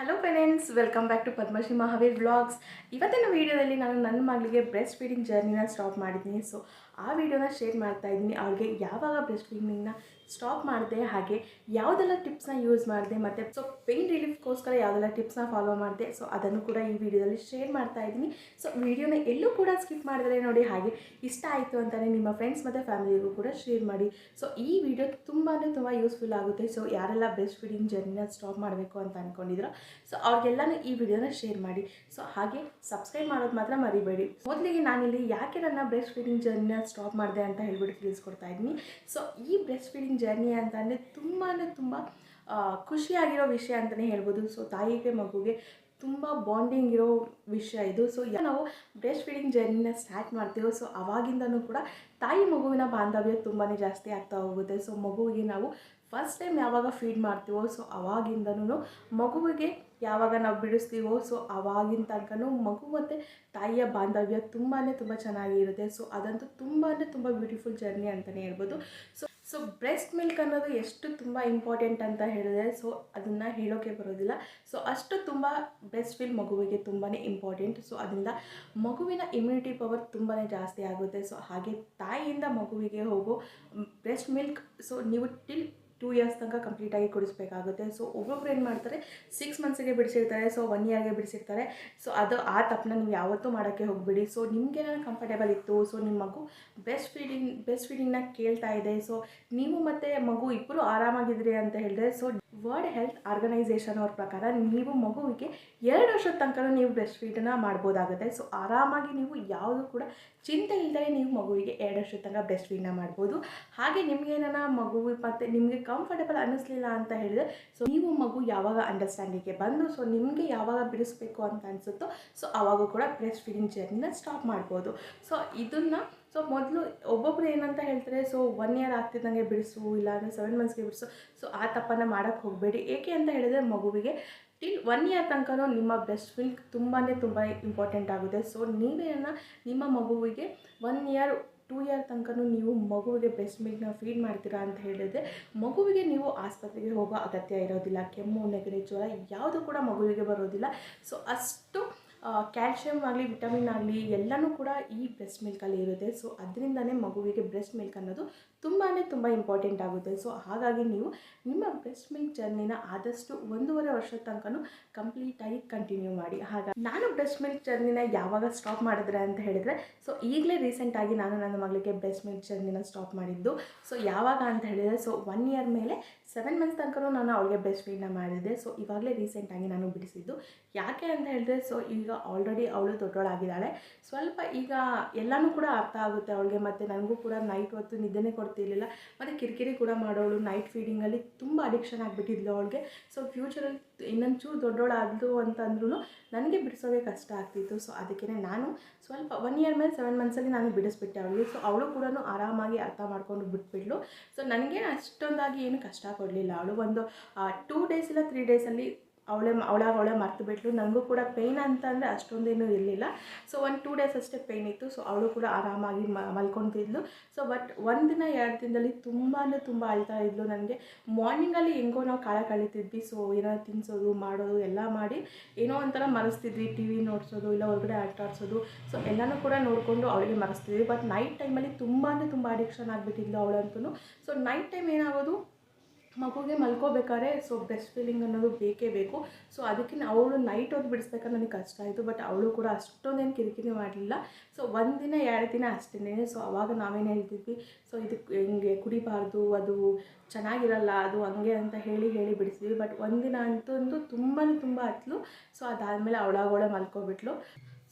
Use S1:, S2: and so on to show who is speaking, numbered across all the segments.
S1: Hello friends welcome back to Padmashree Mahaveer vlogs ಇವತ್ತಿನ ವೀಡಿಯೋದಲ್ಲಿ ನಾನು ನನ್ನ ಮಗಳಿಗೆ ಬ್ರೆಸ್ಟ್ ಫೀಡಿಂಗ್ ಜರ್ನಿನ ಸ್ಟಾಪ್ ಮಾಡಿದ್ದೀನಿ. ಸೊ ಆ ವಿಡಿಯೋನ ಶೇರ್ ಮಾಡ್ತಾ ಇದ್ದೀನಿ. ಅವ್ರಿಗೆ ಯಾವಾಗ ಬ್ರೆಸ್ಟ್ ಫೀಡಿಂಗ್ನ ಸ್ಟಾಪ್ ಮಾಡಿದೆ, ಹಾಗೆ ಯಾವುದೆಲ್ಲ ಟಿಪ್ಸ್ನ ಯೂಸ್ ಮಾಡಿದೆ, ಮತ್ತು ಸೊ ಪೇನ್ ರಿಲೀಫ್ಗೋಸ್ಕರ ಯಾವುದೆಲ್ಲ ಟಿಪ್ಸ್ನ ಫಾಲೋ ಮಾಡಿದೆ ಸೊ ಅದನ್ನು ಕೂಡ ಈ ವಿಡಿಯೋದಲ್ಲಿ ಶೇರ್ ಮಾಡ್ತಾ ಇದ್ದೀನಿ. ಸೊ ವಿಡಿಯೋನ ಎಲ್ಲೂ ಕೂಡ ಸ್ಕಿಪ್ ಮಾಡಿದರೆ ನೋಡಿ, ಹಾಗೆ ಇಷ್ಟ ಆಯಿತು ಅಂತಲೇ ನಿಮ್ಮ ಫ್ರೆಂಡ್ಸ್ ಮತ್ತು ಫ್ಯಾಮಿಲಿಗೂ ಕೂಡ ಶೇರ್ ಮಾಡಿ. ಸೊ ಈ ವಿಡಿಯೋ ತುಂಬಾ ತುಂಬ ಯೂಸ್ಫುಲ್ ಆಗುತ್ತೆ. ಸೊ ಯಾರೆಲ್ಲ ಬ್ರೆಸ್ಟ್ ಫೀಡಿಂಗ್ ಜರ್ನಿನ ಸ್ಟಾಪ್ ಮಾಡಬೇಕು ಅಂತ ಅಂದ್ಕೊಂಡಿದ್ರು ಸೊ ಅವ್ರಿಗೆಲ್ಲನೂ ಈ ವಿಡಿಯೋನ ಶೇರ್ ಮಾಡಿ. ಸೊ ಹಾಗೆ ಸಬ್ಸ್ಕ್ರೈಬ್ ಮಾಡೋದು ಮಾತ್ರ ಮರಿಬೇಡಿ. ಮೊದಲಿಗೆ ನಾನಿಲ್ಲಿ ಯಾಕೆ ನನ್ನ ಬ್ರೆಸ್ಟ್ ಫೀಡಿಂಗ್ ಜರ್ನಿನ ಸ್ಟಾಪ್ ಮಾಡಿದೆ ಅಂತ ಹೇಳ್ಬಿಟ್ಟು ತಿಳಿಸ್ಕೊಡ್ತಾ ಇದ್ದೀನಿ ಸೊ ಈ ಬ್ರೆಸ್ಟ್ ಫೀಡಿಂಗ್ ಜರ್ನಿ ಅಂತ ಅಂದರೆ ತುಂಬಾ ತುಂಬ ಖುಷಿಯಾಗಿರೋ ವಿಷಯ ಅಂತಲೇ ಹೇಳ್ಬೋದು. ಸೊ ತಾಯಿಗೆ, ಮಗುಗೆ ತುಂಬ ಬಾಂಡಿಂಗ್ ಇರೋ ವಿಷಯ ಇದು. ಸೊ ನಾವು ಬ್ರೆಸ್ಟ್ ಫೀಡಿಂಗ್ ಜರ್ನಿನ ಸ್ಟಾರ್ಟ್ ಮಾಡ್ತೀವೋ ಸೊ ಅವಾಗಿಂದನೂ ಕೂಡ ತಾಯಿ ಮಗುವಿನ ಬಾಂಧವ್ಯ ತುಂಬಾ ಜಾಸ್ತಿ ಆಗ್ತಾ ಹೋಗುತ್ತೆ. ಸೊ ಮಗುವಿಗೆ ನಾವು ಫಸ್ಟ್ ಟೈಮ್ ಯಾವಾಗ ಫೀಡ್ ಮಾಡ್ತೀವೋ ಸೊ ಅವಾಗಿಂದನೂ ಮಗುವಿಗೆ ಯಾವಾಗ ನಾವು ಬಿಡಿಸ್ತೀವೋ ಸೊ ಅವಾಗಿನ ತನಕನೂ ಮಗು ಮತ್ತು ತಾಯಿಯ ಬಾಂಧವ್ಯ ತುಂಬಾ ತುಂಬ ಚೆನ್ನಾಗಿರುತ್ತೆ. ಸೊ ಅದಂತೂ ತುಂಬಾ ತುಂಬ ಬ್ಯೂಟಿಫುಲ್ ಜರ್ನಿ ಅಂತಲೇ ಹೇಳ್ಬೋದು. ಸೊ ಸೊ ಬ್ರೆಸ್ಟ್ ಮಿಲ್ಕ್ ಅನ್ನೋದು ಎಷ್ಟು ತುಂಬ ಇಂಪಾರ್ಟೆಂಟ್ ಅಂತ ಹೇಳಿದ್ರೆ ಸೊ ಅದನ್ನು ಹೇಳೋಕ್ಕೆ ಬರೋದಿಲ್ಲ. ಸೊ ಅಷ್ಟು ತುಂಬ ಬ್ರೆಸ್ಟ್ ಫೀಲ್ ಮಗುವಿಗೆ ತುಂಬಾ ಇಂಪಾರ್ಟೆಂಟ್ ಸೊ ಅದರಿಂದ ಮಗುವಿನ ಇಮ್ಯುನಿಟಿ ಪವರ್ ತುಂಬಾ ಜಾಸ್ತಿ ಆಗುತ್ತೆ. ಸೊ ಹಾಗೆ ತಾಯಿಯಿಂದ ಮಗುವಿಗೆ ಹೋಗೋ ಬ್ರೆಸ್ಟ್ ಮಿಲ್ಕ್ ಸೊ ನೀವು ಟಿಲ್ ಟೂ ಇಯರ್ಸ್ ತನಕ ಕಂಪ್ಲೀಟಾಗಿ ಕೊಡಿಸ್ಬೇಕಾಗುತ್ತೆ. ಸೊ ಒಬ್ಬೊಬ್ರು ಏನು ಮಾಡ್ತಾರೆ ಸಿಕ್ಸ್ ಮಂತ್ಸಿಗೆ ಬಿಡಿಸಿರ್ತಾರೆ ಸೊ ಒನ್ ಇಯರ್ಗೆ ಬಿಡಿಸಿರ್ತಾರೆ. ಸೊ ಅದು ಆ ತಪ್ಪನ್ನ ನೀವು ಯಾವತ್ತೂ ಮಾಡೋಕ್ಕೆ ಹೋಗಬೇಡಿ. ಸೊ ನಿಮಗೆ ಕಂಫರ್ಟೇಬಲ್ ಇತ್ತು ಸೊ ನಿಮ್ಮ ಮಗು ಬೆಸ್ಟ್ ಫೀಡಿಂಗ್ ಬೆಸ್ಟ್ ಫೀಡಿಂಗ್ನ ಕೇಳ್ತಾ ಇದೆ. ಸೊ ನೀವು ಮತ್ತು ಮಗು ಇಬ್ಬರು ಆರಾಮಾಗಿದ್ರಿ ಅಂತ ಹೇಳಿದ್ರೆ ಸೊ ವರ್ಲ್ಡ್ ಹೆಲ್ತ್ ಆರ್ಗನೈಸೇಷನ್ ಅವ್ರ ಪ್ರಕಾರ ನೀವು ಮಗುವಿಗೆ ಎರಡು ವರ್ಷದ ತನಕ ನೀವು ಬ್ರೆಸ್ಟ್ ಫೀಡನ್ನ ಮಾಡ್ಬೋದಾಗುತ್ತೆ. ಸೊ ಆರಾಮಾಗಿ ನೀವು ಯಾವುದು ಕೂಡ ಚಿಂತೆ ಇಲ್ಲದೆ ನೀವು ಮಗುವಿಗೆ ಎರಡು ವರ್ಷದ ತನಕ ಬ್ರೆಸ್ಟ್ ಫೀಡನ್ನ ಮಾಡ್ಬೋದು. ಹಾಗೆ ನಿಮಗೇನ ಮಗು ಮತ್ತು ನಿಮಗೆ ಕಂಫರ್ಟಬಲ್ ಅನ್ನಿಸ್ಲಿಲ್ಲ ಅಂತ ಹೇಳಿದ್ರೆ ಸೊ ನೀವು ಮಗು ಯಾವಾಗ ಅಂಡರ್ಸ್ಟ್ಯಾಂಡಿಗೆ ಬಂದು ಸೊ ನಿಮಗೆ ಯಾವಾಗ ಬಿಡಿಸ್ಬೇಕು ಅಂತ ಅನಿಸುತ್ತೋ ಸೊ ಆವಾಗ ಕೂಡ ಬ್ರೆಸ್ಟ್ ಫೀಡಿಂಗ್ ಜರ್ನಿನ ಸ್ಟಾಪ್ ಮಾಡ್ಬೋದು. ಸೊ ಇದನ್ನು ಸೊ ಮೊದಲು ಒಬ್ಬೊಬ್ರು ಏನಂತ ಹೇಳ್ತಾರೆ ಸೊ ಒನ್ ಇಯರ್ ಆಗ್ತಿದ್ದಂಗೆ ಬಿಡಿಸು ಇಲ್ಲ ಅಂದರೆ ಸೆವೆನ್ ಮಂತ್ಸ್ಗೆ ಬಿಡಿಸು. ಸೊ ಆ ತಪ್ಪನ್ನು ಮಾಡೋಕ್ಕೆ ಹೋಗಬೇಡಿ. ಏಕೆ ಅಂತ ಹೇಳಿದರೆ ಮಗುವಿಗೆ ಟಿಲ್ ಒನ್ ಇಯರ್ ತನಕನೂ ನಿಮ್ಮ ಬ್ರೆಸ್ಟ್ ಮಿಲ್ಕ್ ತುಂಬಾ ತುಂಬ ಇಂಪಾರ್ಟೆಂಟ್ ಆಗುತ್ತೆ. ಸೊ ನೀವೇನ ನಿಮ್ಮ ಮಗುವಿಗೆ ಒನ್ ಇಯರ್ ಟೂ ಇಯರ್ ತನಕನೂ ನೀವು ಮಗುವಿಗೆ ಬ್ರೆಸ್ಟ್ ಮಿಲ್ಕ್ನ ಫೀಡ್ ಮಾಡ್ತೀರಾ ಅಂತ ಹೇಳಿದರೆ, ಮಗುವಿಗೆ ನೀವು ಆಸ್ಪತ್ರೆಗೆ ಹೋಗೋ ಅಗತ್ಯ ಇರೋದಿಲ್ಲ. ಕೆಮ್ಮು, ನೆಗಡಿ, ಜ್ವರ ಯಾವುದು ಕೂಡ ಮಗುವಿಗೆ ಬರೋದಿಲ್ಲ. ಸೊ ಅಷ್ಟು ಕ್ಯಾಲ್ಶಿಯಮ್ ಆಗಲಿ ವಿಟಮಿನ್ ಆಗಲಿ ಎಲ್ಲನೂ ಕೂಡ ಈ ಬ್ರೆಸ್ಟ್ ಮಿಲ್ಕಲ್ಲಿ ಇರುತ್ತೆ. ಸೊ ಅದರಿಂದನೇ ಮಗುವಿಗೆ ಬ್ರೆಸ್ಟ್ ಮಿಲ್ಕ್ ಅನ್ನೋದು ತುಂಬಾ ತುಂಬ ಇಂಪಾರ್ಟೆಂಟ್ ಆಗುತ್ತೆ. ಸೊ ಹಾಗಾಗಿ ನೀವು ನಿಮ್ಮ ಬ್ರೆಸ್ಟ್ ಮಿಲ್ಕ್ ಜರ್ನಿನ ಆದಷ್ಟು ಒಂದೂವರೆ ವರ್ಷದ ತನಕ ಕಂಪ್ಲೀಟಾಗಿ ಕಂಟಿನ್ಯೂ ಮಾಡಿ. ಹಾಗಾಗಿ ನಾನು ಬ್ರೆಸ್ಟ್ ಮಿಲ್ಕ್ ಜರ್ನಿನ ಯಾವಾಗ ಸ್ಟಾಪ್ ಮಾಡಿದ್ರೆ ಅಂತ ಹೇಳಿದರೆ ಸೊ ಈಗಲೇ ರೀಸೆಂಟಾಗಿ ನಾನು ನನ್ನ ಮಗಳಿಗೆ ಬ್ರೆಸ್ಟ್ ಮಿಲ್ಕ್ ಜರ್ನಿನ ಸ್ಟಾಪ್ ಮಾಡಿದ್ದು. ಸೊ ಯಾವಾಗ ಅಂತ ಹೇಳಿದರೆ ಸೊ ಒನ್ ಇಯರ್ ಮೇಲೆ ಸೆವೆನ್ ಮಂತ್ಸ್ ತನಕ ನಾನು ಅವಳಿಗೆ ಬ್ರೆಸ್ಟ್ ಫೀಡ್ನ ಮಾಡಿದೆ ಸೊ ಇವಾಗಲೇ ರೀಸೆಂಟಾಗಿ ನಾನು ಬಿಡಿಸಿದ್ದು. ಯಾಕೆ ಅಂತ ಹೇಳಿದ್ರೆ ಸೊ ಈಗ ಆಲ್ರೆಡಿ ಅವಳು ದೊಡ್ಡವಳಾಗಿದ್ದಾಳೆ. ಸ್ವಲ್ಪ ಈಗ ಎಲ್ಲನೂ ಕೂಡ ಅರ್ಥ ಆಗುತ್ತೆ ಅವಳಿಗೆ, ಮತ್ತು ನನಗೂ ಕೂಡ ನೈಟ್ ಹೊತ್ತು ನಿದ್ದೆನೇ ಕೊಡ್ತಿರ್ಲಿಲ್ಲ. ಮತ್ತು ಕಿರಿಕಿರಿ ಕೂಡ ಮಾಡೋಳು ನೈಟ್ ಫೀಡಿಂಗಲ್ಲಿ ತುಂಬ ಅಡಿಕ್ಷನ್ ಆಗಿಬಿಟ್ಟಿದ್ಲು ಅವಳಿಗೆ. ಸೊ ಫ್ಯೂಚರಲ್ಲಿ ಇನ್ನೊಂಚೂರು ದೊಡ್ಡವಳಾದ್ಲು ಅಂತಂದ್ರೂ ನನಗೆ ಬಿಡಿಸೋದೇ ಕಷ್ಟ ಆಗ್ತಿತ್ತು. ಸೊ ಅದಕ್ಕೆ ನಾನು ಸ್ವಲ್ಪ ಒನ್ ಇಯರ್ ಮೇಲೆ ಸೆವೆನ್ ಮಂತ್ಸಲ್ಲಿ ನಾನು ಬಿಡಿಸ್ಬಿಟ್ಟೆ ಅವಳಿಗೆ. ಸೊ ಅವಳು ಕೂಡ ಆರಾಮಾಗಿ ಅರ್ಥ ಮಾಡ್ಕೊಂಡು ಬಿಟ್ಬಿಟ್ಲು. ಸೊ ನನಗೆ ಅಷ್ಟೊಂದಾಗಿ ಏನು ಕಷ್ಟ ಕೊಡಲಿಲ್ಲ. ಅವಳು ಒಂದು ಟೂ ಡೇಸ್ ಇಲ್ಲ ತ್ರೀ ಡೇಸಲ್ಲಿ ಅವಳೇ ಅವಳಾಗ ಅವಳೇ ಮರ್ತು ಬಿಟ್ಲು. ನನಗೂ ಕೂಡ ಪೇಯ್ನ್ ಅಂತಂದರೆ ಅಷ್ಟೊಂದೇನು ಇರಲಿಲ್ಲ. ಸೊ ಒಂದು ಟೂ ಡೇಸ್ ಅಷ್ಟೇ ಪೇಯ್ನ್ ಇತ್ತು. ಸೊ ಅವಳು ಕೂಡ ಆರಾಮಾಗಿ ಮಲ್ಕೊತಿದ್ಲು. ಸೊ ಬಟ್ ಒಂದು ದಿನ ಎರಡು ದಿನದಲ್ಲಿ ತುಂಬ ಅಂದರೆ ತುಂಬ ಅಳ್ತಾ ಇದ್ಲು ನನಗೆ. ಮಾರ್ನಿಂಗಲ್ಲಿ ಹೆಂಗೋ ನಾವು ಕಾಲ ಕಳೀತಿದ್ವಿ. ಸೊ ಏನೋ ತಿನ್ನಿಸೋದು ಮಾಡೋದು, ಎಲ್ಲ ಮಾಡಿ ಏನೋ ಒಂಥರ ಮರೆಸ್ತಿದ್ವಿ. ಟಿ ವಿ ನೋಡಿಸೋದು, ಇಲ್ಲ ಹೊರಗಡೆ ಆಟ ಆಡಿಸೋದು. ಸೊ ಎಲ್ಲನೂ ಕೂಡ ನೋಡಿಕೊಂಡು ಅವಳಿಗೆ ಮರೆಸ್ತಿದ್ವಿ. ಬಟ್ ನೈಟ್ ಟೈಮಲ್ಲಿ ತುಂಬಾ ತುಂಬ ಅಡಿಕ್ಷನ್ ಆಗಿಬಿಟ್ಟಿದ್ಲು ಅವಳಂತೂ ಸೊ ನೈಟ್ ಟೈಮ್ ಏನಾಗೋದು? ಮಗುಗೆ ಮಲ್ಕೋಬೇಕಾದ್ರೆ ಸೊ ಬೆಸ್ಟ್ ಫೀಲಿಂಗ್ ಅನ್ನೋದು ಬೇಕೇ ಬೇಕು? ಸೊ ಅದಕ್ಕೆ ಅವಳು ನೈಟ್ ಹೊತ್ತು ಬಿಡಿಸ್ಬೇಕಾದ್ರೆ ನನಗೆ ಕಷ್ಟ ಆಯಿತು ಬಟ್ ಅವಳು ಕೂಡ ಅಷ್ಟೊಂದೇನು ಕಿರಿಕಿರಿ ಮಾಡಲಿಲ್ಲ. ಸೊ ಒಂದಿನ ಎರಡು ದಿನ ಅಷ್ಟೇ ಸೊ ಅವಾಗ ನಾವೇನು ಹೇಳ್ತಿದ್ವಿ? ಸೊ ಇದಕ್ಕೆ ಹಿಂಗೆ ಕುಡಿಬಾರ್ದು, ಅದು ಚೆನ್ನಾಗಿರಲ್ಲ, ಅದು ಹಂಗೆ ಅಂತ ಹೇಳಿ ಹೇಳಿ ಬಿಡಿಸಿದ್ವಿ. ಬಟ್ ಒಂದಿನ ಅಂತಂದು ತುಂಬಾ ತುಂಬ ಹತ್ಲು ಸೊ ಅದಾದಮೇಲೆ ಅವಳಾಗೋಳೆ ಮಲ್ಕೊಬಿಟ್ಲು.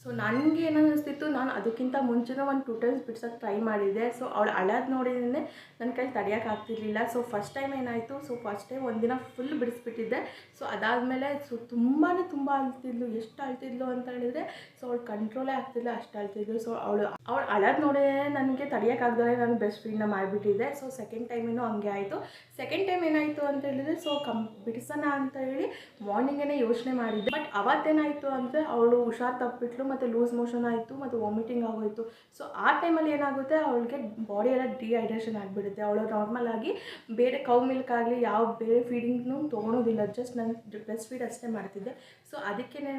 S1: ಸೊ ನನಗೆ ಏನು ಅನ್ನಿಸ್ತಿತ್ತು ನಾನು ಅದಕ್ಕಿಂತ ಮುಂಚೆನೂ ಒಂದು ಟೂ ಟೈಮ್ಸ್ ಬಿಡ್ಸೋಕ್ಕೆ ಟ್ರೈ ಮಾಡಿದ್ದೆ. ಸೊ ಅವಳು ಅಳೋದು ನೋಡಿದ್ರೆ ನನ್ನ ಕೈ ತಡೆಯೋಕ್ಕಾಗ್ತಿರ್ಲಿಲ್ಲ ಸೊ ಫಸ್ಟ್ ಟೈಮ್ ಏನಾಯಿತು? ಸೊ ಫಸ್ಟ್ ಟೈಮ್ ಒಂದಿನ ಫುಲ್ ಬಿಡಿಸ್ಬಿಟ್ಟಿದ್ದೆ. ಸೊ ಅದಾದಮೇಲೆ ಸೊ ತುಂಬಾ ತುಂಬ ಅಳ್ತಿದ್ಲು. ಎಷ್ಟು ಅಳ್ತಿದ್ಲು ಅಂತ ಹೇಳಿದ್ರೆ ಸೊ ಅವಳು ಕಂಟ್ರೋಲೇ ಆಗ್ತಿಲ್ಲ ಅಷ್ಟು ಅಳ್ತಿದ್ಲು. ಸೊ ಅವಳು ಅವಳು ಅಳೋದು ನೋಡಿದ್ರೆ ನನಗೆ ತಡೆಯೋಕ್ಕಾಗ್ದೇ ನಾನು ಬೆಸ್ಟ್ ಫ್ರೆಂಡ್ನ ಮಾಡಿಬಿಟ್ಟಿದ್ದೆ. ಸೊ ಸೆಕೆಂಡ್ ಟೈಮಿನೂ ಹಂಗೆ ಆಯಿತು. ಸೆಕೆಂಡ್ ಟೈಮ್ ಏನಾಯಿತು ಅಂತ ಹೇಳಿದ್ರೆ ಸೊ ಕಂ ಬಿಡಿಸೋಣ ಅಂತ ಹೇಳಿ ಮಾರ್ನಿಂಗೇ ಯೋಚನೆ ಮಾಡಿದ್ದೆ. ಬಟ್ ಅವತ್ತೇನಾಯಿತು ಅಂದರೆ, ಅವಳು ಹುಷಾರು ತಪ್ಪಿಟ್ಲು ಮತ್ತು ಲೂಸ್ ಮೋಷನ್ ಆಯಿತು ಮತ್ತು ವಾಮಿಟಿಂಗ್ ಆಗೋಯಿತು. ಸೊ ಆ ಟೈಮಲ್ಲಿ ಏನಾಗುತ್ತೆ, ಅವಳಿಗೆ ಬಾಡಿ ಎಲ್ಲ ಡಿಹೈಡ್ರೇಷನ್ ಆಗಿಬಿಡುತ್ತೆ. ಅವಳು ನಾರ್ಮಲ್ ಆಗಿ ಬೇರೆ ಕೌ ಮಿಲ್ಕ್ ಆಗಲಿ ಯಾವ ಬೇರೆ ಫೀಡಿಂಗ್ನು ತೊಗೊಳೋದಿಲ್ಲ. ಜಸ್ಟ್ ನಾನು ಬ್ರೆಸ್ಟ್ ಫೀಡ್ ಅಷ್ಟೇ ಮಾಡ್ತಿದ್ದೆ. ಸೊ ಅದಕ್ಕೇನೆ